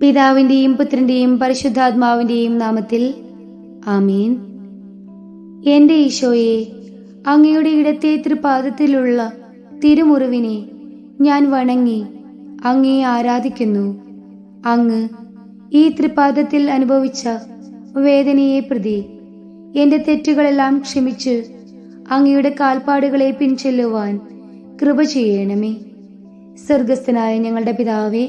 പിതാവിന്റെയും പുത്രന്റെയും പരിശുദ്ധാത്മാവിന്റെയും നാമത്തിൽ ആമീൻ. എന്റെ ഈശോയെ അങ്ങയുടെ ഇടത്തെ തൃപാദത്തിലുള്ള തിരുമുറിവിനെ ഞാൻ വണങ്ങി അങ്ങയെ ആരാധിക്കുന്നു. അങ്ങ് ഈ തൃപാദത്തിൽ അനുഭവിച്ച വേദനയെ പ്രതി എന്റെ തെറ്റുകളെല്ലാം ക്ഷമിച്ച് അങ്ങയുടെ കാൽപ്പാടുകളെ പിൻചെല്ലുവാൻ കൃപ ചെയ്യണമേ. സ്വർഗസ്ഥനായ ഞങ്ങളുടെ പിതാവേ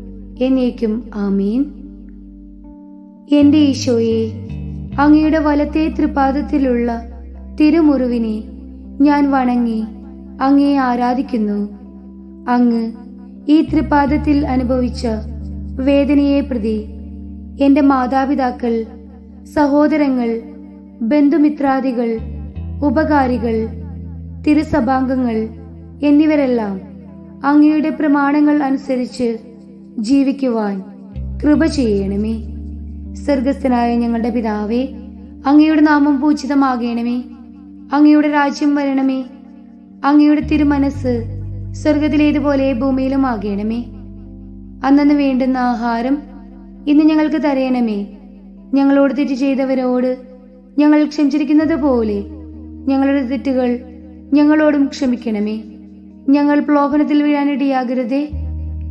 എന്നേക്കും ആമീൻ. എന്റെ ഈശോയെ അങ്ങയുടെ വലത്തെ തൃപാദത്തിലുള്ള തിരുമുറിവിനെ ഞാൻ വണങ്ങി അങ്ങയെ ആരാധിക്കുന്നു. അങ്ങ് ഈ തൃപാദത്തിൽ അനുഭവിച്ച വേദനയെ പ്രതി എന്റെ മാതാപിതാക്കൾ സഹോദരങ്ങൾ ബന്ധുമിത്രാദികൾ ഉപകാരികൾ തിരുസഭാംഗങ്ങൾ എന്നിവരെല്ലാം അങ്ങയുടെ പ്രമാണങ്ങൾ അനുസരിച്ച് ജീവിക്കുവാൻ കൃപ ചെയ്യണമേ. സ്വർഗസ്ഥനായ ഞങ്ങളുടെ പിതാവേ അങ്ങയുടെ നാമം പൂജിതമാകണമേ. അങ്ങയുടെ രാജ്യം വരണമേ. അങ്ങയുടെ തിരുമനസ് സ്വർഗത്തിലേതുപോലെ ഭൂമിയിലും ആകണമേ അന്നു വേണ്ടുന്ന ആഹാരം ഇന്ന് ഞങ്ങൾക്ക് തരയണമേ ഞങ്ങളോട് തെറ്റ് ചെയ്തവരോട് ഞങ്ങൾ ക്ഷമിച്ചിരിക്കുന്നത് പോലെ ഞങ്ങളുടെ തെറ്റുകൾ ഞങ്ങളോടും ക്ഷമിക്കണമേ. ഞങ്ങൾ പ്രലോഭനത്തിൽ വീഴാനിടയാകരുതേ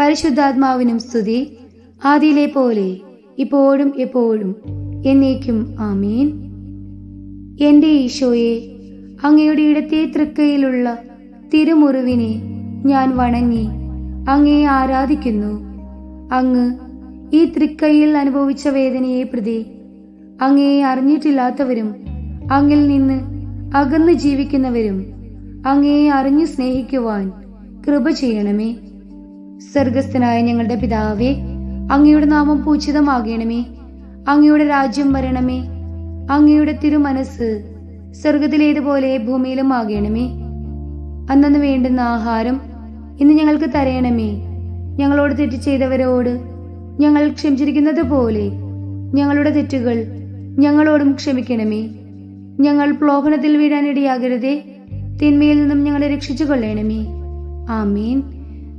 പരിശുദ്ധാത്മാവിനും സ്തുതി. ആദിയിലെ പോലെ ഇപ്പോഴും എപ്പോഴും എന്നേക്കും ആമീൻ. എന്റെ ഈശോയെ അങ്ങയുടെ ഇടത്തെ തൃക്കയിലുള്ള തിരുമുറിവിനെ ഞാൻ വണങ്ങി അങ്ങയെ ആരാധിക്കുന്നു. അങ്ങ് ഈ തൃക്കയിൽ അനുഭവിച്ച വേദനയെ പ്രതി അങ്ങയെ അറിഞ്ഞിട്ടില്ലാത്തവരും അങ്ങിൽ നിന്ന് അകന്നു ജീവിക്കുന്നവരും അങ്ങയെ അറിഞ്ഞു സ്നേഹിക്കുവാൻ കൃപ ചെയ്യണമേ. സ്വർഗസ്ഥനായ ഞങ്ങളുടെ പിതാവേ അങ്ങയുടെ നാമം പൂജിതമാകണമേ. അങ്ങയുടെ രാജ്യം വരണമേ. അങ്ങയുടെ തിരുമനസ് സ്വർഗത്തിലേതുപോലെ ഭൂമിയിലും ആകണമേ. അന്നു വേണ്ടുന്ന ആഹാരം ഇന്ന് ഞങ്ങൾക്ക് തരയണമേ ഞങ്ങളോട് തെറ്റ് ചെയ്തവരോട് ഞങ്ങൾ ക്ഷമിച്ചിരിക്കുന്നത് പോലെ ഞങ്ങളുടെ തെറ്റുകൾ ഞങ്ങളോടും ക്ഷമിക്കണമേ. ഞങ്ങൾ പ്രലോഭനത്തിൽ വീഴാനിടയാകരുതേ തിന്മയിൽ നിന്നും ഞങ്ങളെ രക്ഷിച്ചു കൊള്ളണമേ ആമീൻ.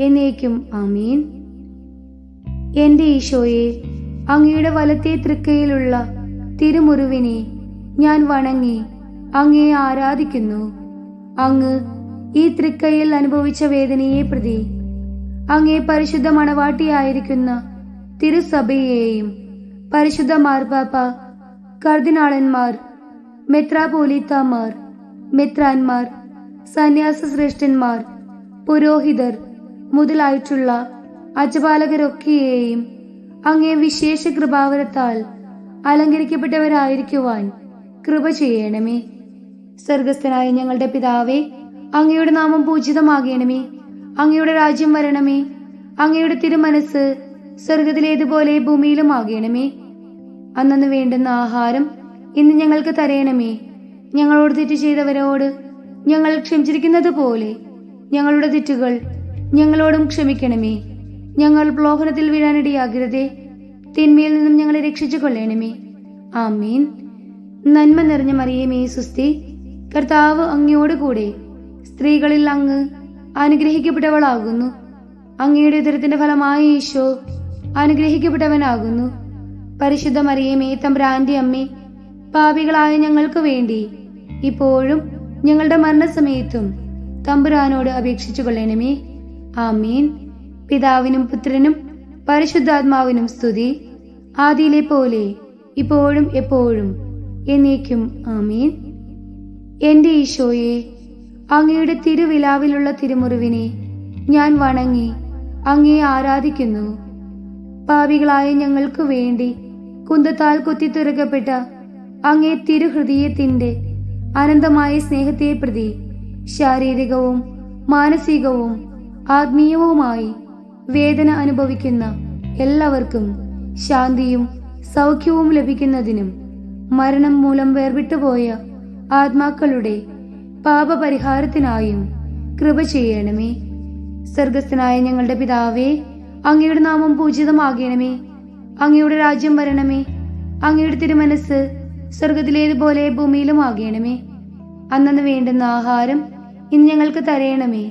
എന്നേക്കും ആമീൻ. എന്റെ ഈശോയെ അങ്ങയുടെ വലത്തെ തൃക്കയിലുള്ള തിരുമുറിവിനെ ഞാൻ വണങ്ങി അങ്ങയെ ആരാധിക്കുന്നു. അങ്ങ് ഈ തൃക്കയിൽ അനുഭവിച്ച വേദനയെ പ്രതി അങ്ങേ പരിശുദ്ധ മണവാട്ടിയായിരിക്കുന്ന തിരുസഭയെയും പരിശുദ്ധ മാർപ്പാപ്പ കർദിനാളന്മാർ മെത്രാപോലീത്താമാർ മെത്രാന്മാർ സന്യാസ ശ്രേഷ്ഠന്മാർ പുരോഹിതർ മുതലായിട്ടുള്ള അജപാലകരൊക്കെയെയും അങ്ങേ വിശേഷ കൃപാവരത്താൽ അലങ്കരിക്കപ്പെട്ടവരായിരിക്കുവാൻ കൃപ ചെയ്യണമേ. സ്വർഗസ്ഥനായ ഞങ്ങളുടെ പിതാവേ അങ്ങയുടെ നാമം പൂജിതമാകണമേ. അങ്ങയുടെ രാജ്യം വരണമേ. അങ്ങയുടെ തിരുമനസ് സ്വർഗത്തിലേതുപോലെ ഭൂമിയിലും ആകണമേ അന്നു വേണ്ടുന്ന ആഹാരം ഇന്ന് ഞങ്ങൾക്ക് തരയണമേ ഞങ്ങളോട് തെറ്റ് ചെയ്തവരോട് ഞങ്ങൾ ക്ഷമിച്ചിരിക്കുന്നത് പോലെ ഞങ്ങളുടെ തെറ്റുകൾ ഞങ്ങളോടും ക്ഷമിക്കണമേ. ഞങ്ങൾ പ്ലോഹനത്തിൽ വീഴാനിടയാകരുതേ. തിന്മയിൽ നിന്നും ഞങ്ങളെ രക്ഷിച്ചു കൊള്ളണമേ ആമീൻ. നന്മ നിറഞ്ഞ മറിയമേ സുസ്തി. കർത്താവ് അങ്ങയോട് കൂടെ സ്ത്രീകളിൽ അങ്ങ് അനുഗ്രഹിക്കപ്പെട്ടവളാകുന്നു. അങ്ങയുടെ ഉദരത്തിന്റെ ഫലമായ ഈശോ അനുഗ്രഹിക്കപ്പെട്ടവനാകുന്നു. പരിശുദ്ധ മറിയമേ തമ്പ്രാന്റെ അമ്മേ പാപികളായ ഞങ്ങൾക്ക് വേണ്ടി ഇപ്പോഴും ഞങ്ങളുടെ മരണസമയത്തും തമ്പുരാനോട് അപേക്ഷിച്ചു കൊള്ളണമേ ആമീൻ. പിതാവിനും പുത്രനും പരിശുദ്ധാത്മാവിനും സ്തുതി. ആദിയിലെ പോലെ ഇപ്പോഴും എപ്പോഴും എന്നേക്കും ആമീൻ. എന്റെ ഈശോയെ അങ്ങയുടെ തിരുവിലാവിലുള്ള തിരുമുറിവിനെ ഞാൻ വണങ്ങി അങ്ങയെ ആരാധിക്കുന്നു. പാപികളായ ഞങ്ങൾക്ക് വേണ്ടി കുന്തത്താൽ കുത്തിത്തുറക്കപ്പെട്ട അങ്ങേ തിരുഹൃദയത്തിന്റെ അനന്തമായ സ്നേഹത്തെ പ്രതി ശാരീരികവും മാനസികവും ആത്മീയവുമായി വേദന അനുഭവിക്കുന്ന എല്ലാവർക്കും ശാന്തിയും സൗഖ്യവും ലഭിക്കുന്നതിനും മരണം മൂലം വേർവിട്ടുപോയ ആത്മാക്കളുടെ പാപപരിഹാരത്തിനായും കൃപ ചെയ്യണമേ. സ്വർഗസ്ഥനായ ഞങ്ങളുടെ പിതാവേ അങ്ങയുടെ നാമം പൂജിതമാകണമേ. അങ്ങയുടെ രാജ്യം വരണമേ. അങ്ങയുടെ തിരുമനസ് സ്വർഗത്തിലേതുപോലെ ഭൂമിയിലും ആകണമേ അന്നു വേണ്ടുന്ന ആഹാരം ഇന്ന് ഞങ്ങൾക്ക് തരയണമേ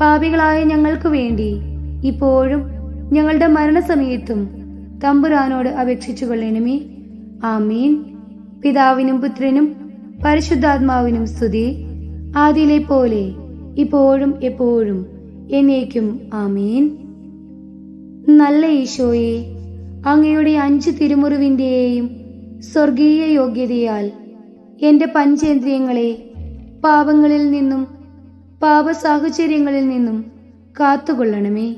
പാപികളായ ഞങ്ങൾക്ക് വേണ്ടി. ഇപ്പോഴും ഞങ്ങളുടെ മരണസമയത്തും തമ്പുരാനോട് അപേക്ഷിച്ചു കൊള്ളണമേ ആമീൻ. പിതാവിനും പുത്രനും പരിശുദ്ധാത്മാവിനും സ്തുതി. ആദിയിലെ പോലെ ഇപ്പോഴും എപ്പോഴും എന്നേക്കും ആമീൻ. നല്ല ഈശോയെ അങ്ങയുടെ അഞ്ച് തിരുമുറിവിന്റെയും സ്വർഗീയ യോഗ്യതയാൽ എന്റെ പഞ്ചേന്ദ്രിയങ്ങളെ പാപങ്ങളിൽ നിന്നും പാപ സാഹചര്യങ്ങളിൽ നിന്നും കാത്തുകൊള്ളണമേ.